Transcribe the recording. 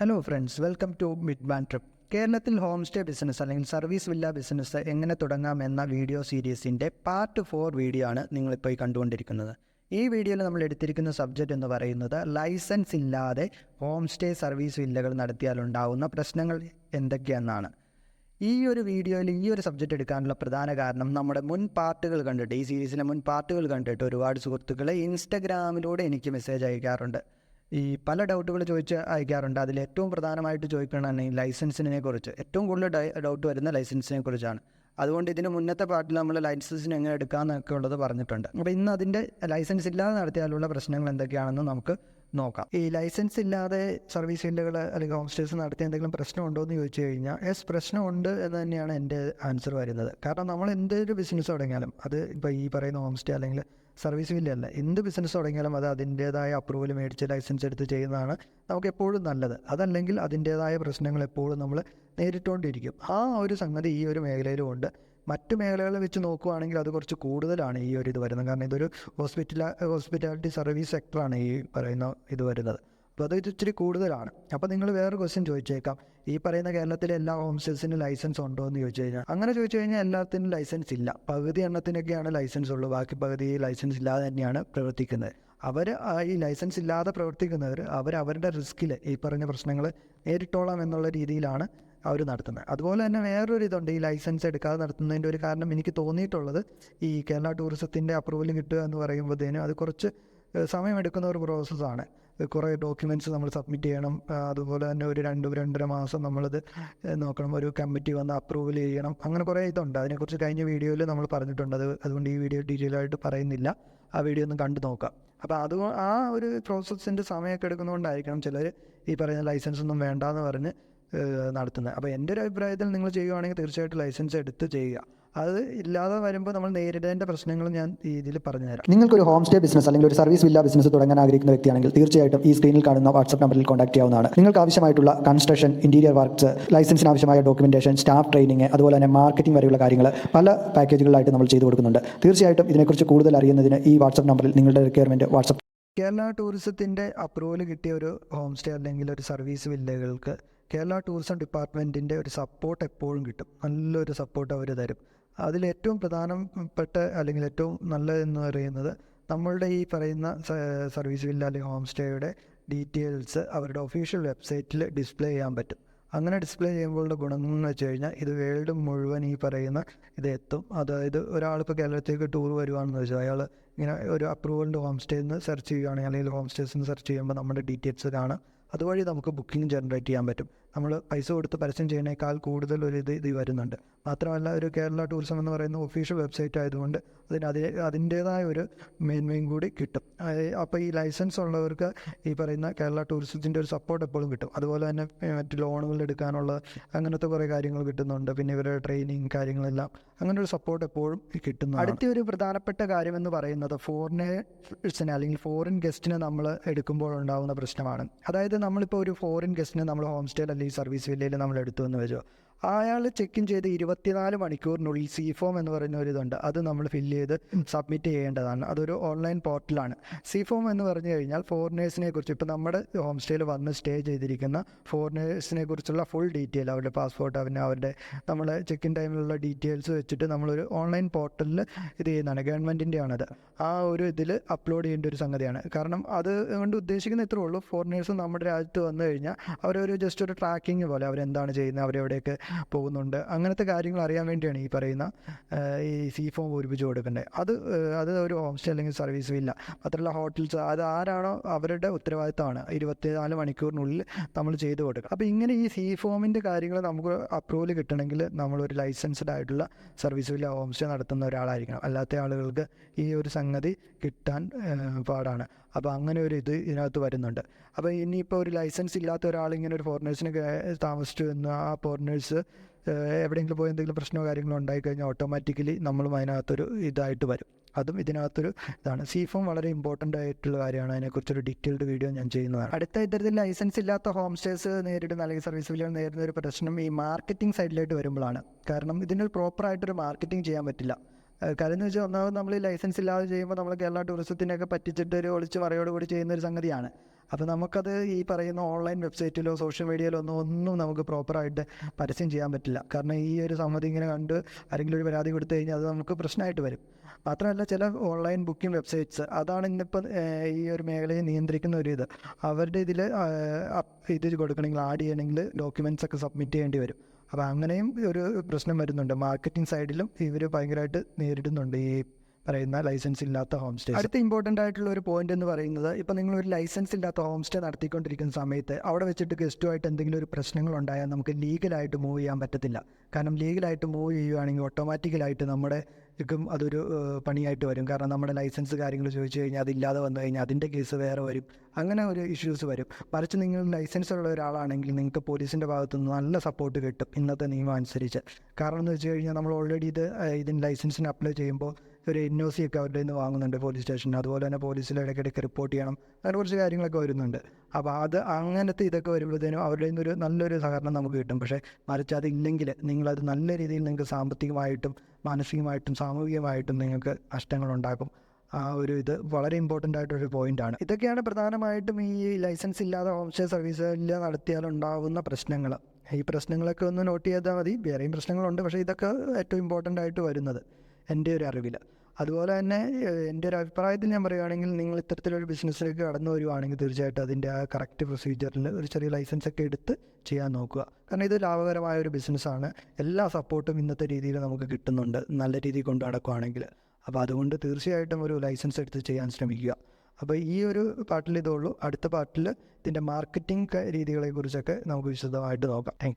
Hello friends welcome to mid ban trip കേരളത്തിൽ home stay business അല്ലെങ്കിൽ service villa business എങ്ങനെ തുടങ്ങാം എന്ന വീഡിയോ സീരീസിന്റെ പാർട്ട് ഫോർ വീഡിയോ ആണ് നിങ്ങളിപ്പോൾ ഈ കണ്ടുകൊണ്ടിരിക്കുന്നത്. ഈ വീഡിയോയിൽ നമ്മൾ എടുത്തിരിക്കുന്ന സബ്ജക്റ്റ് എന്ന് പറയുന്നത് ലൈസൻസ് ഇല്ലാതെ ഹോം സ്റ്റേ സർവീസ് വില്ലകൾ നടത്തിയാലുണ്ടാവുന്ന പ്രശ്നങ്ങൾ എന്തൊക്കെയെന്നാണ്. ഈ ഒരു വീഡിയോയിൽ ഈ ഒരു സബ്ജക്റ്റ് എടുക്കാനുള്ള പ്രധാന കാരണം നമ്മുടെ മുൻ പാർട്ടുകൾ കണ്ടിട്ട് ഈ സീരീസിലെ മുൻ പാർട്ടുകൾ കണ്ടിട്ട് ഒരുപാട് സുഹൃത്തുക്കളെ ഇൻസ്റ്റഗ്രാമിലൂടെ എനിക്ക് മെസ്സേജ് അയക്കാറുണ്ട്. ഈ പല ഡൗട്ടുകൾ ചോദിച്ച് അയക്കാറുണ്ട്. അതിൽ ഏറ്റവും പ്രധാനമായിട്ട് ചോദിക്കണമെന്ന് ഈ ലൈസൻസിനെ കുറിച്ച്. ഏറ്റവും കൂടുതൽ ഡൗട്ട് വരുന്ന ലൈസൻസിനെ കുറിച്ചാണ്. അതുകൊണ്ട് ഇതിന് മുന്നത്തെ പാർട്ടിൽ നമ്മൾ ലൈസൻസിന് എങ്ങനെ എടുക്കാമെന്നൊക്കെ ഉള്ളത് പറഞ്ഞിട്ടുണ്ട്. അപ്പോൾ ഇന്ന് അതിന്റെ ലൈസൻസ് ഇല്ലാതെ നടത്തിയാലുള്ള പ്രശ്നങ്ങൾ എന്തൊക്കെയാണെന്ന് നമുക്ക് നോക്കാം. ഈ ലൈസൻസ് ഇല്ലാതെ സർവീസ് ഫീൽഡുകൾ അല്ലെങ്കിൽ ഹോം സ്റ്റേസ് നടത്തിയ എന്തെങ്കിലും പ്രശ്നമുണ്ടോ എന്ന് ചോദിച്ചു കഴിഞ്ഞാൽ യെസ് പ്രശ്നമുണ്ട് എന്ന് തന്നെയാണ് എന്റെ ആൻസർ വരുന്നത്. കാരണം നമ്മൾ എന്തൊരു ബിസിനസ് തുടങ്ങിയാലും അത് ഇപ്പോൾ ഈ പറയുന്ന ഹോം സ്റ്റേ അല്ലെങ്കിൽ സർവീസ് ഫീൽഡല്ല എന്ത് ബിസിനസ് തുടങ്ങിയാലും അത് അതിന്റേതായ അപ്രൂവൽ മേടിച്ച് ലൈസൻസ് എടുത്ത് ചെയ്യുന്നതാണ് നമുക്ക് എപ്പോഴും നല്ലത്. അതല്ലെങ്കിൽ അതിന്റേതായ പ്രശ്നങ്ങൾ എപ്പോഴും നമ്മൾ നേരിട്ടുകൊണ്ടിരിക്കും. ആ ഒരു സംഗതി ഈ ഒരു മേഖലയിലും ഉണ്ട്. മറ്റു മേഖലകളിൽ വെച്ച് നോക്കുകയാണെങ്കിൽ അത് കുറച്ച് കൂടുതലാണ് ഈ ഒരു ഇത് വരുന്നത്. കാരണം ഇതൊരു ഹോസ്പിറ്റല ഹോസ്പിറ്റാലിറ്റി സർവീസ് സെക്ടറാണ് ഈ പറയുന്ന ഇത് വരുന്നത്. അപ്പോൾ അത് ഇച്ചിരി കൂടുതലാണ്. അപ്പോൾ നിങ്ങൾ വേറെ ക്വസ്റ്റ്യൻ ചോദിച്ചേക്കാം. ഈ പറയുന്ന കേരളത്തിലെ എല്ലാ ഹോം ലൈസൻസ് ഉണ്ടോ എന്ന് ചോദിച്ചു കഴിഞ്ഞാൽ അങ്ങനെ ചോദിച്ചു കഴിഞ്ഞാൽ എല്ലാത്തിനും ലൈസൻസ് ഇല്ല. പകുതി എണ്ണത്തിനൊക്കെയാണ് ലൈസൻസ് ഉള്ളൂ. ബാക്കി പകുതി ലൈസൻസ് ഇല്ലാതെ തന്നെയാണ് പ്രവർത്തിക്കുന്നത്. അവർ ഈ ലൈസൻസ് ഇല്ലാതെ പ്രവർത്തിക്കുന്നവർ അവർ അവരുടെ റിസ്കിൽ ഈ പറഞ്ഞ പ്രശ്നങ്ങൾ നേരിട്ടോളാം എന്നുള്ള രീതിയിലാണ് അവർ നടത്തുന്നത് അതുപോലെ തന്നെ വേറൊരു ഇതുണ്ട്. ഈ ലൈസൻസ് എടുക്കാതെ നടത്തുന്നതിന്റെ ഒരു കാരണം എനിക്ക് തോന്നിയിട്ടുള്ളത് ഈ കേരള ടൂറിസത്തിന്റെ അപ്രൂവൽ കിട്ടുക എന്ന് പറയുമ്പോഴത്തേനും അത് കുറച്ച് സമയമെടുക്കുന്ന ഒരു പ്രോസസ്സാണ്. കുറേ ഡോക്യുമെന്റ്സ് നമ്മൾ സബ്മിറ്റ് ചെയ്യണം. അതുപോലെ തന്നെ ഒരു രണ്ട് രണ്ടര മാസം നമ്മളത് നോക്കണം. ഒരു കമ്മിറ്റി വന്ന് അപ്രൂവൽ ചെയ്യണം. അങ്ങനെ കുറേ ഇതുണ്ട്. അതിനെക്കുറിച്ച് കഴിഞ്ഞ വീഡിയോയിൽ നമ്മൾ പറഞ്ഞിട്ടുണ്ട്. അത് അതുകൊണ്ട് ഈ വീഡിയോ ഡീറ്റെയിൽ ആയിട്ട് പറയുന്നില്ല. ആ വീഡിയോ ഒന്ന് കണ്ടു നോക്കാം. അപ്പോൾ അത് ആ ഒരു പ്രോസസ്സിന്റെ സമയമൊക്കെ എടുക്കുന്നതുകൊണ്ടായിരിക്കണം ചിലർ ഈ പറയുന്ന ലൈസൻസ് ഒന്നും വേണ്ടാന്ന് പറഞ്ഞ് നടത്തുന്നത്. അപ്പോൾ എന്റെ ഒരു അഭിപ്രായത്തിൽ നിങ്ങൾ ചെയ്യുകയാണെങ്കിൽ തീർച്ചയായിട്ടും ലൈസൻസ് എടുത്ത് ചെയ്യുക. അത് ഇല്ലാതെ വരുമ്പോൾ നമ്മൾ നേരിടേണ്ട പ്രശ്നങ്ങൾ ഞാൻ ഇതിൽ പറഞ്ഞുതരാം. നിങ്ങൾക്കൊരു ഹോം സ്റ്റേ ബിസിനസ് അല്ലെങ്കിൽ ഒരു സർവീസ് വില്ല ബിസിനസ് തുടങ്ങാൻ ആഗ്രഹിക്കുന്ന വ്യക്തിയാണെങ്കിൽ തീർച്ചയായിട്ടും ഈ സ്ക്രീനിൽ കാണുന്ന വാട്സ്ആപ്പ് നമ്പറിൽ കോൺടാക്ട് ചെയ്യാവുന്നതാണ്. നിങ്ങൾക്ക് ആവശ്യമായിട്ടുള്ള കൺസ്ട്രക്ഷൻ ഇന്റീരിയർ വർക്ക്സ് ലൈസൻസിന് ആവശ്യമായ ഡോക്യുമെന്റേഷൻ സ്റ്റാഫ് ട്രെയിനിങ് അതുപോലെ തന്നെ മാർക്കറ്റിംഗ് വരെയുള്ള കാര്യങ്ങൾ പല പാക്കേജുകളായിട്ട് നമ്മൾ ചെയ്തു കൊടുക്കുന്നുണ്ട്. തീർച്ചയായിട്ടും ഇതിനെക്കുറിച്ച് കൂടുതൽ അറിയുന്നതിന് ഈ വാട്സ്ആപ്പ് നമ്പറിൽ നിങ്ങളുടെ റിക്വയർമെന്റ് വാട്സ്ആപ്പ് കേരള ടൂറിസത്തിന്റെ അപ്രൂവൽ കിട്ടിയ ഒരു ഹോം സ്റ്റേ അല്ലെങ്കിൽ ഒരു സർവീസ് വില്ലകൾക്ക് കേരള ടൂറിസം ഡിപ്പാർട്ട്മെന്റിന്റെ ഒരു സപ്പോർട്ട് എപ്പോഴും കിട്ടും. നല്ലൊരു സപ്പോർട്ട് അവർ തരും. അതിലേറ്റവും പ്രധാനപ്പെട്ട അല്ലെങ്കിൽ ഏറ്റവും നല്ലതെന്ന് പറയുന്നത് നമ്മളുടെ ഈ പറയുന്ന സർവീസ് വില്ല അല്ലെങ്കിൽ ഹോം സ്റ്റേയുടെ ഡീറ്റെയിൽസ് അവരുടെ ഒഫീഷ്യൽ വെബ്സൈറ്റിൽ ഡിസ്പ്ലേ ചെയ്യാൻ പറ്റും. അങ്ങനെ ഡിസ്പ്ലേ ചെയ്യുമ്പോഴുള്ള ഗുണം എന്ന് വെച്ച് കഴിഞ്ഞാൽ ഇത് വേൾഡ് മുഴുവൻ ഈ പറയുന്ന ഇത് എത്തും. അതായത് ഒരാളിപ്പോൾ കേരളത്തിലേക്ക് ടൂർ വരുവാണെന്ന് വെച്ചാൽ അയാൾ ഇങ്ങനെ ഒരു അപ്രൂവലിന്റെ ഹോം സ്റ്റേ നിന്ന് സെർച്ച് ചെയ്യുകയാണെങ്കിൽ അല്ലെങ്കിൽ ഹോം സ്റ്റേസ് സെർച്ച് ചെയ്യുമ്പോൾ നമ്മുടെ ഡീറ്റെയിൽസ് കാണാം. അതുവഴി നമുക്ക് ബുക്കിംഗ് ജനറേറ്റ് ചെയ്യാൻ പറ്റും. നമ്മൾ പൈസ കൊടുത്ത് പരസ്യം ചെയ്യുന്നതിനേക്കാൾ കൂടുതൽ ഒരു ഇത് ഇത് വരുന്നുണ്ട്. മാത്രമല്ല ഒരു കേരള ടൂറിസം എന്ന് പറയുന്ന ഒഫീഷ്യൽ വെബ്സൈറ്റ് ആയതുകൊണ്ട് അതിന് അതിന് അതിന്റേതായ ഒരു മേന്മയും കൂടി കിട്ടും. അപ്പോൾ ഈ ലൈസൻസ് ഉള്ളവർക്ക് ഈ പറയുന്ന കേരള ടൂറിസത്തിന്റെ ഒരു സപ്പോർട്ട് എപ്പോഴും കിട്ടും. അതുപോലെ തന്നെ മറ്റ് ലോണുകൾ എടുക്കാനുള്ള അങ്ങനത്തെ കുറേ കാര്യങ്ങൾ കിട്ടുന്നുണ്ട്. പിന്നെ ഇവരുടെ ട്രെയിനിങ് കാര്യങ്ങളെല്ലാം അങ്ങനെ ഒരു സപ്പോർട്ട് എപ്പോഴും കിട്ടുന്നു അടുത്ത ഒരു പ്രധാനപ്പെട്ട കാര്യം എന്ന് പറയുന്നത് ഫോറിനേഴ്സിനെ അല്ലെങ്കിൽ ഫോറിൻ ഗസ്റ്റിനെ നമ്മൾ എടുക്കുമ്പോൾ ഉണ്ടാകുന്ന പ്രശ്നമാണ്. അതായത് നമ്മളിപ്പോൾ ഒരു ഫോറിൻ ഗസ്റ്റിനെ നമ്മൾ ഹോം സ്റ്റേയിൽ അല്ലെങ്കിൽ സർവീസ് വില്ലയിൽ നമ്മൾ എടുത്തു എന്ന് വെച്ചോ. അയാൾ ചെക്ക് ഇൻ ചെയ്ത് ഇരുപത്തിനാല് മണിക്കൂറിനുള്ളിൽ സി ഫോം എന്ന് പറയുന്ന ഒരു ഇതുണ്ട്. അത് നമ്മൾ ഫില്ല് ചെയ്ത് സബ്മിറ്റ് ചെയ്യേണ്ടതാണ്. അതൊരു ഓൺലൈൻ പോർട്ടലാണ് സി ഫോം എന്ന് പറഞ്ഞു കഴിഞ്ഞാൽ ഫോറിനേഴ്സിനെ കുറിച്ച് ഇപ്പോൾ നമ്മുടെ ഹോം സ്റ്റേയിൽ വന്ന് സ്റ്റേ ചെയ്തിരിക്കുന്ന ഫോറിനേഴ്സിനെ കുറിച്ചുള്ള ഫുൾ ഡീറ്റെയിൽ അവരുടെ പാസ്പോർട്ട് അവരുടെ അവരുടെ നമ്മൾ ചെക്ക് ഇൻ ടൈമിലുള്ള ഡീറ്റെയിൽസ് വെച്ചിട്ട് നമ്മളൊരു ഓൺലൈൻ പോർട്ടലിൽ ഇത് ചെയ്യുന്നതാണ്. ഗവൺമെന്റിന്റെ ആണത്. ആ ഒരു ഇതിൽ അപ്ലോഡ് ചെയ്യേണ്ട ഒരു സംഗതിയാണ്. കാരണം അത് കൊണ്ട് ഉദ്ദേശിക്കുന്ന ഇത്രേ ഉള്ളൂ. ഫോറിനേഴ്സ് നമ്മുടെ രാജ്യത്ത് വന്നു കഴിഞ്ഞാൽ അവരൊരു ജസ്റ്റ് ഒരു ട്രാക്കിങ് പോലെ അവരെന്താണ് ചെയ്യുന്നത് അവരെവിടെയൊക്കെ പോകുന്നുണ്ട്. അങ്ങനത്തെ കാര്യങ്ങൾ അറിയാൻ വേണ്ടിയാണ് ഈ പറയുന്ന ഈ സി ഫോം പൂരിപ്പിച്ച് കൊടുക്കേണ്ടത് അത് അത് ഒരു ഹോം സ്റ്റേ അല്ലെങ്കിൽ സർവീസും ഇല്ല. മാത്രമല്ല ഹോട്ടൽസ് അത് ആരാണോ അവരുടെ ഉത്തരവാദിത്തമാണ്. ഇരുപത്തിനാല് മണിക്കൂറിനുള്ളിൽ നമ്മൾ ചെയ്തു കൊടുക്കുക. അപ്പോൾ ഇങ്ങനെ ഈ സി ഫോമിന്റെ കാര്യങ്ങൾ നമുക്ക് അപ്രൂവൽ കിട്ടണമെങ്കിൽ നമ്മളൊരു ലൈസൻസ്ഡ് ആയിട്ടുള്ള സർവീസും ഇല്ല ഹോം സ്റ്റേ നടത്തുന്ന ഒരാളായിരിക്കണം. അല്ലാത്ത ആളുകൾക്ക് ഈ ഒരു സംഗതി കിട്ടാൻ പാടാണ്. അപ്പോൾ അങ്ങനെ ഒരു ഇത് ഇതിനകത്ത് വരുന്നുണ്ട്. അപ്പോൾ ഇനിയിപ്പോൾ ഒരു ലൈസൻസ് ഇല്ലാത്ത ഒരാൾ ഇങ്ങനെ ഒരു ഫോറിനേഴ്സിന് താമസിച്ചു എന്ന് ആ ഫോറിനേഴ്സ് എവിടെയെങ്കിലും പോയി എന്തെങ്കിലും പ്രശ്നമോ കാര്യങ്ങളോ ഉണ്ടായിക്കഴിഞ്ഞാൽ ഓട്ടോമാറ്റിക്കലി നമ്മളും അതിനകത്തൊരു ഇതായിട്ട് വരും. അതും ഇതിനകത്തൊരു ഇതാണ്. സി ഫോം വളരെ ഇമ്പോർട്ടന്റ് ആയിട്ടുള്ള കാര്യമാണ്. അതിനെക്കുറിച്ചൊരു ഡീറ്റെയിൽഡ് വീഡിയോ ഞാൻ ചെയ്യുന്നതാണ്. അടുത്ത ഇത്തരത്തിൽ ലൈസൻസ് ഇല്ലാത്ത ഹോം സ്റ്റേസ് നേരിടുന്ന അല്ലെങ്കിൽ സർവീസ് വില്ലുകൾ നേരിടുന്ന ഒരു പ്രശ്നം ഈ മാർക്കറ്റിംഗ് സൈഡിലായിട്ട് വരുമ്പോഴാണ്. കാരണം ഇതിനൊരു പ്രോപ്പറായിട്ടൊരു മാർക്കറ്റിംഗ് ചെയ്യാൻ പറ്റില്ല. കാര്യം എന്ന് വെച്ചാൽ ഒന്നാമത് നമ്മൾ ലൈസൻസ് ഇല്ലാതെ ചെയ്യുമ്പോൾ നമ്മൾ കേരള ടൂറിസത്തിനൊക്കെ പറ്റിച്ചിട്ട് ഒരു ഒളിച്ച് മറയോട് കൂടി ചെയ്യുന്ന ഒരു സംഗതിയാണ്. അപ്പോൾ നമുക്കത് ഈ പറയുന്ന ഓൺലൈൻ വെബ്സൈറ്റിലോ സോഷ്യൽ മീഡിയയിലോ ഒന്നും ഒന്നും നമുക്ക് പ്രോപ്പറായിട്ട് പരസ്യം ചെയ്യാൻ പറ്റില്ല. കാരണം ഈ ഒരു സംഗതി ഇങ്ങനെ കണ്ട് ആരെങ്കിലും ഒരു പരാതി കൊടുത്തു കഴിഞ്ഞാൽ അത് നമുക്ക് പ്രശ്നമായിട്ട് വരും. മാത്രമല്ല ചില ഓൺലൈൻ ബുക്കിംഗ് വെബ്സൈറ്റ്സ് അതാണ് ഇന്നിപ്പോൾ ഈ ഒരു മേഖലയെ നിയന്ത്രിക്കുന്ന ഒരു ഇത്. അവരുടെ ഇതിൽ ഇത് കൊടുക്കണമെങ്കിൽ ആഡ് ചെയ്യണമെങ്കിൽ ഡോക്യുമെന്റ്സ് ഒക്കെ സബ്മിറ്റ് ചെയ്യേണ്ടി വരും. അപ്പോൾ അങ്ങനെയും ഒരു പ്രശ്നം വരുന്നുണ്ട്. മാർക്കറ്റിംഗ് സൈഡിലും ഇവർ ഭയങ്കരമായിട്ട് നേരിടുന്നുണ്ട് ഈ പറയുന്ന ലൈസൻസ് ഇല്ലാത്ത ഹോം സ്റ്റേ അടുത്ത ഇമ്പോർട്ടന്റ് ആയിട്ടുള്ള ഒരു പോയിന്റ് എന്ന് പറയുന്നത് ഇപ്പോൾ നിങ്ങൾ ഒരു ലൈസൻസ് ഇല്ലാത്ത ഹോം സ്റ്റേ നടത്തിക്കൊണ്ടിരിക്കുന്ന സമയത്ത് അവിടെ വെച്ചിട്ട് ഗസ്റ്റുമായിട്ട് എന്തെങ്കിലും ഒരു പ്രശ്നങ്ങൾ ഉണ്ടായാൽ നമുക്ക് ലീഗലായിട്ട് മൂവ് ചെയ്യാൻ പറ്റത്തില്ല. കാരണം ലീഗലായിട്ട് മൂവ് ചെയ്യുകയാണെങ്കിൽ ഓട്ടോമാറ്റിക്കലായിട്ട് നമ്മുടെ ക്കും അതൊരു പണിയായിട്ട് വരും. കാരണം നമ്മുടെ ലൈസൻസ് കാര്യങ്ങൾ ചോദിച്ചു കഴിഞ്ഞാൽ അതില്ലാതെ വന്നു കഴിഞ്ഞാൽ അതിന്റെ കേസ് വേറെ വരും. അങ്ങനെ ഒരു ഇഷ്യൂസ് വരും. മറിച്ച് നിങ്ങൾ ലൈസൻസ് ഉള്ള ഒരാളാണെങ്കിൽ നിങ്ങൾക്ക് പോലീസിന്റെ ഭാഗത്തുനിന്ന് നല്ല സപ്പോർട്ട് കിട്ടും ഇന്നത്തെ നിയമം അനുസരിച്ച്. കാരണം എന്ന് വെച്ച് കഴിഞ്ഞാൽ നമ്മൾ ഓൾറെഡി ഇത് ഇതിന് ലൈസൻസിന് അപ്ലൈ ചെയ്യുമ്പോൾ ഒരു എൻ ഒ സി ഒക്കെ അവരുടെ നിന്ന് വാങ്ങുന്നുണ്ട് പോലീസ് സ്റ്റേഷനിൽ അതുപോലെ തന്നെ പോലീസിൽ ഇടയ്ക്കിടയ്ക്ക് റിപ്പോർട്ട് ചെയ്യണം. അങ്ങനെ കുറച്ച് കാര്യങ്ങളൊക്കെ വരുന്നുണ്ട്. അപ്പോൾ അത് അങ്ങനത്തെ ഇതൊക്കെ വരുമ്പോഴത്തേനും അവരുടെ നിന്നൊരു നല്ലൊരു സഹകരണം നമുക്ക് കിട്ടും. പക്ഷേ മറിച്ച് അതില്ലെങ്കിൽ നിങ്ങളത് നല്ല രീതിയിൽ നിങ്ങൾക്ക് സാമ്പത്തികമായിട്ടും മാനസികമായിട്ടും സാമൂഹികമായിട്ടും നിങ്ങൾക്ക് നഷ്ടങ്ങളുണ്ടാക്കും ആ ഒരു ഇത് വളരെ ഇമ്പോർട്ടന്റ് ആയിട്ടൊരു പോയിന്റാണ് ഇതൊക്കെയാണ് പ്രധാനമായിട്ടും ഈ ലൈസൻസ് ഇല്ലാതെ ഹോം സ്റ്റേ സർവീസിൽ നടത്തിയാൽ ഉണ്ടാകുന്ന പ്രശ്നങ്ങൾ. ഈ പ്രശ്നങ്ങളൊക്കെ ഒന്ന് നോട്ട് ചെയ്താൽ മതി. വേറെയും പ്രശ്നങ്ങളുണ്ട്. പക്ഷേ ഇതൊക്കെ ഏറ്റവും ഇമ്പോർട്ടന്റ് ആയിട്ട് വരുന്നത് എന്റെ ഒരു അറിവിൽ അതുപോലെ തന്നെ എന്റെ ഒരു അഭിപ്രായത്തിൽ ഞാൻ പറയുകയാണെങ്കിൽ നിങ്ങൾ ഇത്തരത്തിലൊരു ബിസിനസ്സിലേക്ക് കടന്നു വരുവാണെങ്കിൽ തീർച്ചയായിട്ടും അതിന്റെ ആ കറക്റ്റ് പ്രൊസീജിയറിൽ ഒരു ചെറിയ ലൈസൻസ് ഒക്കെ എടുത്ത് ചെയ്യാൻ നോക്കുക. കാരണം ഇത് ലാഭകരമായ ഒരു ബിസിനസ്സാണ്. എല്ലാ സപ്പോർട്ടും ഇന്നത്തെ രീതിയിൽ നമുക്ക് കിട്ടുന്നുണ്ട്. നല്ല രീതിയിൽ കൊണ്ട് നടക്കുകയാണെങ്കിൽ അപ്പോൾ അതുകൊണ്ട് തീർച്ചയായിട്ടും ഒരു ലൈസൻസ് എടുത്ത് ചെയ്യാൻ ശ്രമിക്കുക. അപ്പോൾ ഈ ഒരു പാട്ടിൽ ഇതേ അടുത്ത പാട്ടിൽ ഇതിന്റെ മാർക്കറ്റിംഗ് രീതികളെക്കുറിച്ചൊക്കെ നമുക്ക് വിശദമായിട്ട് നോക്കാം. താങ്ക്